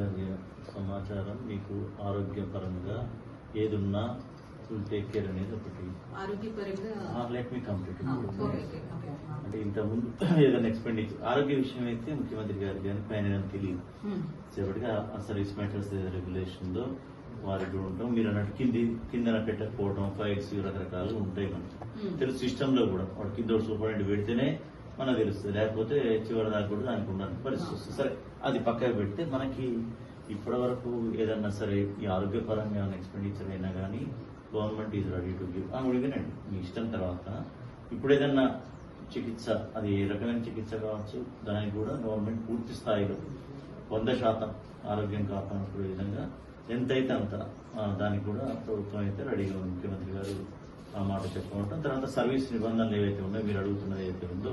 గారి సమాచారం మీకు ఆరోగ్యపరంగా ఏదున్నా టేక్ కేర్ అనేది ఒకటి. Let me complete. అంటే ఇంతకుముందు ఏదైనా ఎక్స్పెండిచర్ ఆరోగ్య విషయం అయితే ముఖ్యమంత్రి గారికి కానీ పైన తెలియదు. చివరిగా సర్వీస్ మ్యాటర్స్ రెగ్యులేషన్లో వారికి కూడా ఉంటాం. మీరు అన్నట్టు కింది కిందన పెట్టకపోవడం ఫైల్స్ రకరకాలు ఉంటాయి మనకి. Hmm. తెలుసు సిస్టమ్లో కూడా వాడు కింద సూపరింటెండెంట్ పెడితేనే మనకు తెలుస్తుంది. లేకపోతే చివరి దాకా కూడా దానికి పరిస్థితి వస్తుంది. సరే అది పక్కకు పెడితే మనకి ఇప్పటి వరకు ఏదన్నా సరే ఈ ఆరోగ్యపరంగా ఏమైనా ఎక్స్పెండిచర్ అయినా కానీ government is ready to give వినండి మీ ఇష్టం తర్వాత. ఇప్పుడు ఏదన్నా చికిత్స అది ఏ రకమైన చికిత్స కావచ్చు దానికి కూడా గవర్నమెంట్ పూర్తి స్థాయిలో వంద శాతం ఆరోగ్యం కాపాడుకునే విధంగా ఎంతైతే అంత దానికి కూడా ప్రభుత్వం అయితే రెడీగా ఉంది. ముఖ్యమంత్రి గారు ఆ మాట చెప్పుకుంటాం తర్వాత సర్వీస్ నిబంధనలు ఏవైతే ఉన్నాయో మీరు అడుగుతున్నది ఏదైతే ఉందో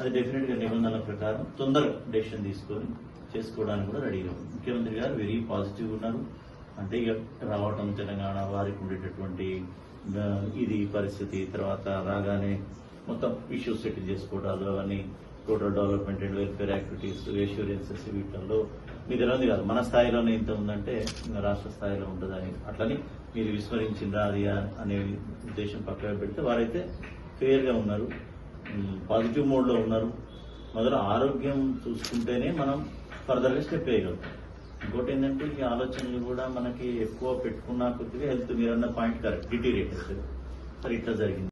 అది డెఫినెట్గా నిబంధనల ప్రకారం తొందరగా డెసిషన్ తీసుకొని చేసుకోవడానికి కూడా రెడీగా ఉంది. ముఖ్యమంత్రి గారు వెరీ పాజిటివ్ ఉన్నారు. అంటే ఇక రావటం తెలంగాణ వారికి ఉండేటటువంటి ఇది పరిస్థితి తర్వాత రాగానే మొత్తం ఇష్యూస్ సెటిల్ చేసుకోవడాలు అవన్నీ total development and welfare activities insurances వీటిల్లో మీ తెలియదు కాదు. మన స్థాయిలోనే ఇంత ఉందంటే రాష్ట్ర స్థాయిలో ఉంటుందని అట్లని మీరు విస్మరించిందా అది అనే ఉద్దేశం పక్కన పెడితే వారైతే ఫెయిర్గా ఉన్నారు. పాజిటివ్ మోడ్లో ఉన్నారు. మొదలు ఆరోగ్యం చూసుకుంటేనే మనం ఫర్దర్గా స్టెప్ వేయగలుగుతాం. ఇంకోటి ఏంటంటే ఈ ఆలోచనలు కూడా మనకి ఎక్కువ పెట్టుకున్న కొద్దిగా హెల్త్ మీరు అన్న పాయింట్ కరెక్ట్ డిటీరియేట్ అవుతుంది సరే ఇట్లా జరిగింది.